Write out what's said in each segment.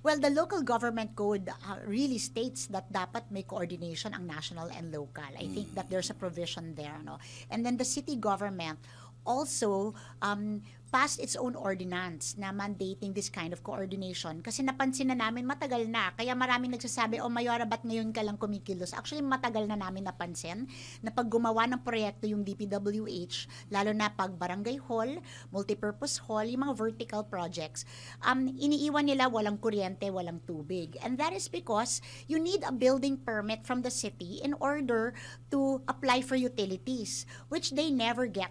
Well, the local government code uh, really states that dapat may coordination ang national and local. I think that there's a provision there, no. And then the city government also um, passed its own ordinance na mandating this kind of coordination. Kasi napansin na namin matagal na. Kaya maraming nagsasabi oh Mayora ba't ngayon ka lang kumikilos? Actually matagal na namin napansin na pag gumawa ng proyekto yung DPWH lalo na pag barangay hall multipurpose hall yung mga vertical projects um, iniiwan nila walang kuryente walang tubig. And that is because you need a building permit from the city in order to apply for utilities which they never get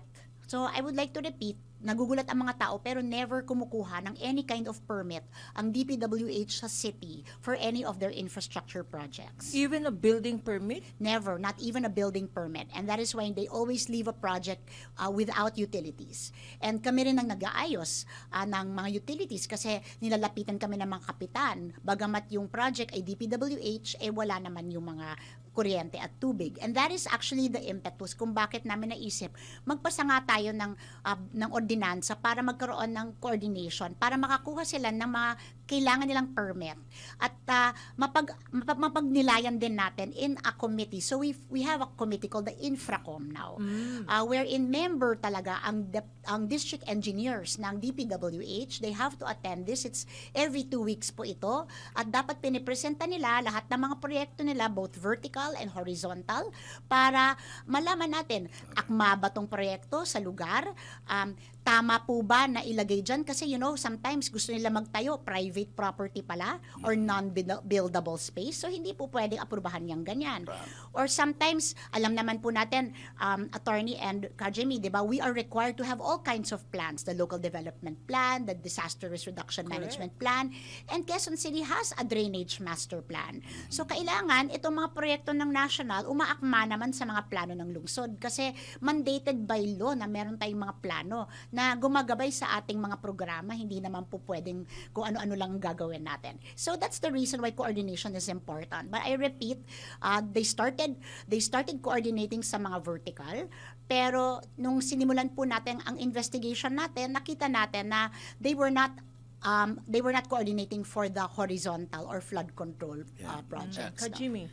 So I would like to repeat, nagugulat ang mga tao pero never kumukuha ng any kind of permit ang DPWH sa city for any of their infrastructure projects. Even a building permit? Never, not even a building permit. And that is why they always leave a project uh, without utilities. And kami rin ang nag-aayos uh, ng mga utilities kasi nilalapitan kami ng mga kapitan. Bagamat yung project ay DPWH, eh wala naman yung mga kuryente at tubig. And that is actually the impetus kung bakit namin naisip magpasa nga tayo ng, uh, ng ordinansa para magkaroon ng coordination, para makakuha sila ng mga kailangan nilang permit at uh, mapag, mapag, mapagnilayan din natin in a committee. So we we have a committee called the Infracom now, uh, wherein member talaga ang dep- ang district engineers ng DPWH. They have to attend this. It's every two weeks po ito at dapat pinipresenta nila lahat ng mga proyekto nila both vertical and horizontal para malaman natin akma ba tong proyekto sa lugar. Um, tama po ba na ilagay dyan? Kasi you know, sometimes gusto nila magtayo, private property pala, or non-buildable space. So, hindi po pwedeng aprubahan yung ganyan. Or sometimes, alam naman po natin, um, attorney and Kajemi, di ba, we are required to have all kinds of plans. The local development plan, the disaster risk reduction management plan, and Quezon City has a drainage master plan. So, kailangan itong mga proyekto ng national, umaakma naman sa mga plano ng lungsod. Kasi mandated by law na meron tayong mga plano na gumagabay sa ating mga programa, hindi naman po pwedeng kung ano-ano lang ang gagawin natin. So that's the reason why coordination is important. But I repeat, uh, they started they started coordinating sa mga vertical, pero nung sinimulan po natin ang investigation natin, nakita natin na they were not um, they were not coordinating for the horizontal or flood control uh, projects. no? Kajimi.